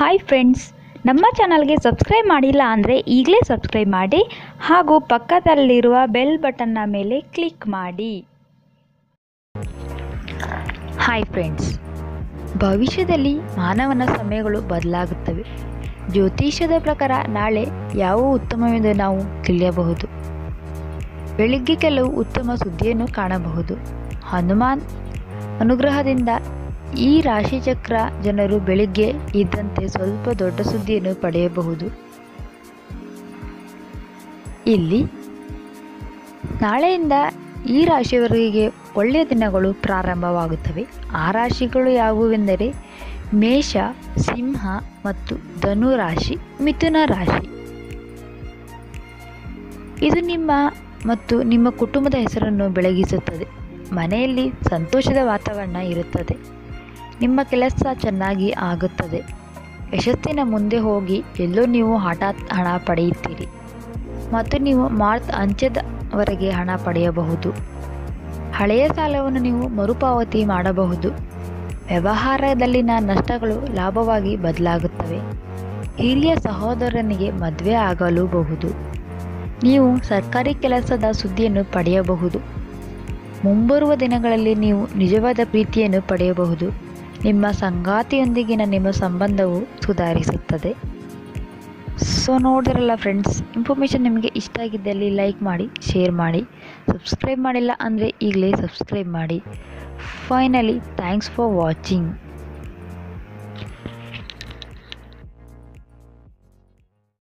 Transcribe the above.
Hi friends ನಮ್ಮ ಚಾನಲ್ಗೆ subscribe ಮಾಡಿಲ್ಲ ಅಂದರೆ ಈಗಲೇ ಸಬ್ಸ್ಕ್ರೈಬ್ ಮಾಡಿ ಹಾಗೂ ಪಕ್ಕದಲ್ಲಿರುವ ಬೆಲ್ ಬಟನ್ನ ಮೇಲೆ ಕ್ಲಿಕ್ ಮಾಡಿ. ಹಾಯ್ ಫ್ರೆಂಡ್ಸ್ ಭವಿಷ್ಯದಲ್ಲಿ ಮಾನವನ ಸಮಯಗಳು ಬದಲಾಗುತ್ತವೆ. ಜ್ಯೋತಿಷ್ಯದ ಪ್ರಕಾರ ನಾಳೆ ಯಾವ ಉತ್ತಮವೆಂದು ನಾವು ತಿಳಿಯಬಹುದು. ಬೆಳಿಗ್ಗೆ ಕೆಲವು ಉತ್ತಮ ಸುದ್ದಿಯನ್ನು ಕಾಣಬಹುದು. ಹನುಮಾನ್ ಅನುಗ್ರಹದಿಂದ ಈ ರಾಶಿಚಕ್ರ ಜನರು ಬೆಳಿಗ್ಗೆ ಇದ್ದಂತೆ ಸ್ವಲ್ಪ ದೊಡ್ಡ ಸುದ್ದಿಯನ್ನು ಪಡೆಯಬಹುದು. ಇಲ್ಲಿ, ನಾಳೆಯಿಂದ ಈ ರಾಶಿಯವರಿಗೆ ಒಳ್ಳೆಯ ದಿನಗಳು ಪ್ರಾರಂಭವಾಗುತ್ತವೆ. ಆ ರಾಶಿಗಳು ಯಾವುವೆಂದರೆ ಮೇಷ, ಸಿಂಹ ಮತ್ತು ಧನು ರಾಶಿ, ಮಿಥುನ ರಾಶಿ. ಇದು ನಿಮ್ಮ ಮತ್ತು ನಿಮ್ಮ ಕುಟುಂಬದ ಹೆಸರನ್ನು ಬೆಳಗಿಸುತ್ತದೆ. ಮನೆಯಲ್ಲಿ ಸಂತೋಷದ ವಾತಾವರಣ ಇರುತ್ತದೆ. ನಿಮ್ಮ ಕೆಲಸ ಚೆನ್ನಾಗಿ ಆಗುತ್ತದೆ. ಯಶಸ್ಸಿನ ಮುಂದೆ ಹೋಗಿ ಎಲ್ಲೋ ನೀವು ಹಠಾತ್ ಹಣ ಪಡೆಯುತ್ತೀರಿ. ಮತ್ತು ನೀವು ಮಾರ್ಚ್ ಅಂತ್ಯದವರೆಗೆ ಹಣ ಪಡೆಯಬಹುದು. ಹಳೆಯ ಸಾಲವನ್ನು ನೀವು ಮರುಪಾವತಿ ಮಾಡಬಹುದು. ವ್ಯವಹಾರದಲ್ಲಿನ ನಷ್ಟಗಳು ಲಾಭವಾಗಿ ಬದಲಾಗುತ್ತವೆ. ಹಿರಿಯ ಸಹೋದರನಿಗೆ ಮದುವೆ ಆಗಲೂಬಹುದು. ನೀವು ಸರ್ಕಾರಿ ಕೆಲಸದ ಸುದ್ದಿಯನ್ನು ಪಡೆಯಬಹುದು. ಮುಂಬರುವ ದಿನಗಳಲ್ಲಿ ನೀವು ನಿಜವಾದ ಪ್ರೀತಿಯನ್ನು ಪಡೆಯಬಹುದು. ನಿಮ್ಮ ಸಂಗಾತಿಯೊಂದಿಗಿನ ನಿಮ್ಮ ಸಂಬಂಧವು ಸುಧಾರಿಸುತ್ತದೆ. ಸೊ ನೋಡಿರಲ್ಲ ಫ್ರೆಂಡ್ಸ್ ಇನ್ಫಾರ್ಮೇಷನ್ ನಿಮಗೆ ಇಷ್ಟ ಆಗಿದ್ದಲ್ಲಿ ಲೈಕ್ ಮಾಡಿ ಶೇರ್ ಮಾಡಿ ಸಬ್ಸ್ಕ್ರೈಬ್ ಮಾಡಿಲ್ಲ ಅಂದರೆ ಈಗಲೇ ಸಬ್ಸ್ಕ್ರೈಬ್ ಮಾಡಿ. Finally thanks for watching